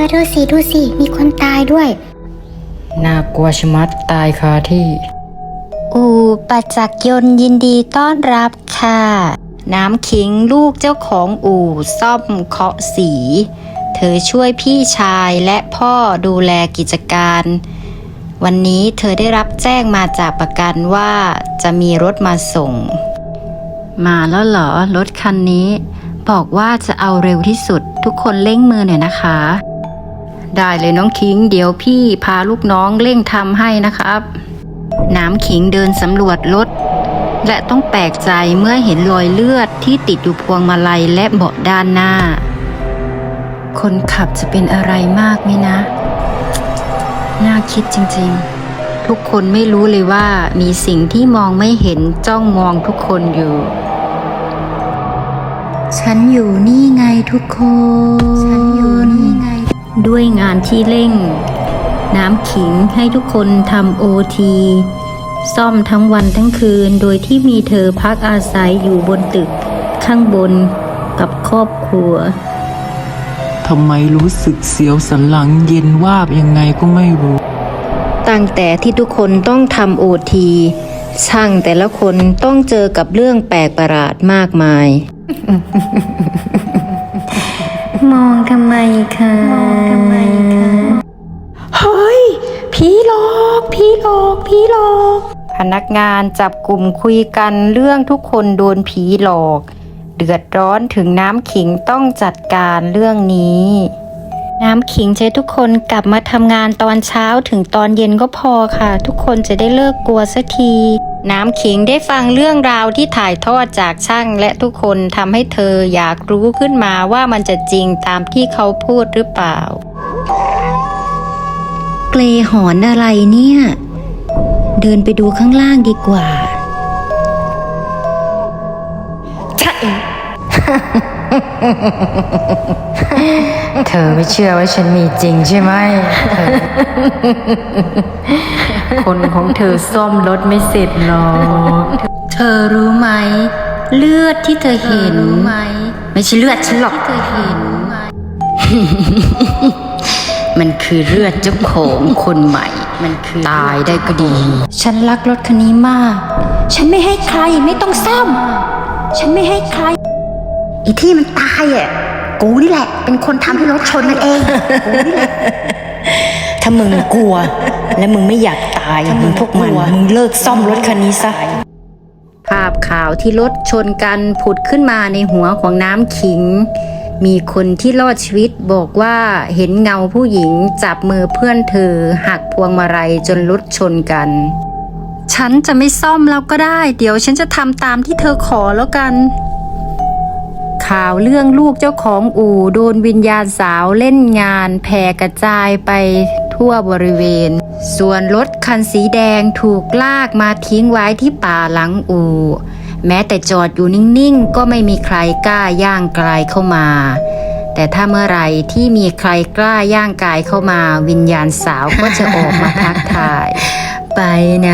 อดูสิดูสิ มีคนตายด้วย น่ากลัวชะมัดตายคาที่ อูปัจจักรยนต์ยินดีต้อนรับค่ะ น้ำขิงลูกเจ้าของอู่ซ่อมเคาะสี เธอช่วยพี่ชายและพ่อดูแลกิจการ วันนี้เธอได้รับแจ้งมาจากประกันว่าจะมีรถมาส่ง มาแล้วเหรอ รถคันนี้ บอกว่าจะเอาเร็วที่สุดทุกคนเร่งมือหน่อยนะคะ ได้เลยน้องคิง เดี๋ยวพี่พาลูกน้องเร่งทำให้นะครับ น้ำขิงเดินสำรวจรถและต้องแปลกใจเมื่อเห็นรอยเลือดที่ติดอยู่พวงมาลัยและเบาะด้านหน้า คนขับจะเป็นอะไรมากไหมนะ น่าคิดจริงๆ ทุกคนไม่รู้เลยว่ามีสิ่งที่มองไม่เห็นจ้องมองทุกคนอยู่ ฉันอยู่นี่ไงทุกคน ฉันอยู่นี่ไง ด้วยงานที่เร่ง น้ำขิงให้ทุกคนทำโอทีซ่อมทั้งวันทั้งคืนโดยที่มีเธอพักอาศัยอยู่บนตึก ข้างบนกับครอบครัวทำไมรู้สึกเสียวสันหลังเย็นวาบยังไงก็ไม่รู้ ตั้งแต่ที่ทุกคนต้องทำโอทีช่างแต่ละคนต้องเจอกับเรื่องแปลกประหลาดมากมาย มองทำไมคะมองทำไมคะเฮ้ยผีหลอกผีหลอกผีหลอก พนักงานจับกลุ่มคุยกันเรื่องทุกคนโดนผีหลอก เดือดร้อนถึงน้ำขิงต้องจัดการเรื่องนี้ น้ำขิงใช้ทุกคนกลับมาทำงานตอนเช้าถึงตอนเย็นก็พอค่ะ ทุกคนจะได้เลิกกลัวสักที น้ำขิงได้ฟังเรื่องราวที่ถ่ายทอดจากช่างและทุกคนทำให้เธออยากรู้ขึ้นมาว่ามันจะจริงตามที่เขาพูดหรือเปล่า เกลหอนอะไรเนี่ย เดินไปดูข้างล่างดีกว่า เธอไม่เชื่อว่าฉันมีจริงใช่ไหมเธอคนของเธอซ่อมรถไม่เสร็จหรอก เธอรู้ไหม เลือดที่เธอเห็นไหม ไม่ใช่เลือดฉันหรอกเธอเห็นมันคือเลือดเจ้าของคนใหม่ มันคือตายได้ก็ดี ฉันรักรถคันนี้มาก ฉันไม่ให้ใครไม่ต้องซ่อม ฉันไม่ให้ใคร อีที่มันตายอะ กูนี่แหละ เป็นคนทำให้รถชนมันเองถ้ามึงกลัว และมึงไม่อยากตายมึงพวกมัน มึงเลิกซ่อมรถคันนี้ซะ ภาพข่าวที่รถชนกันผุดขึ้นมาในหัวของน้ำขิง มีคนที่รอดชีวิตบอกว่าเห็นเงาผู้หญิงจับมือเพื่อนเธอหักพวงมาลัยจนรถชนกัน ฉันจะไม่ซ่อมแล้วก็ได้ เดี๋ยวฉันจะทำตามที่เธอขอแล้วกัน ข่าวเรื่องลูกเจ้าของอู่โดนวิญญาณสาวเล่นงานแผ่กระจายไปทั่วบริเวณ ส่วนรถคันสีแดงถูกลากมาทิ้งไว้ที่ป่าหลังอู่ แม้แต่จอดอยู่นิ่งๆ ก็ไม่มีใครกล้าย่างกลายเข้ามา แต่ถ้าเมื่อไรที่มีใครกล้าย่างกายเข้ามา วิญญาณสาวก็จะออกมาทักทาย ไปไหน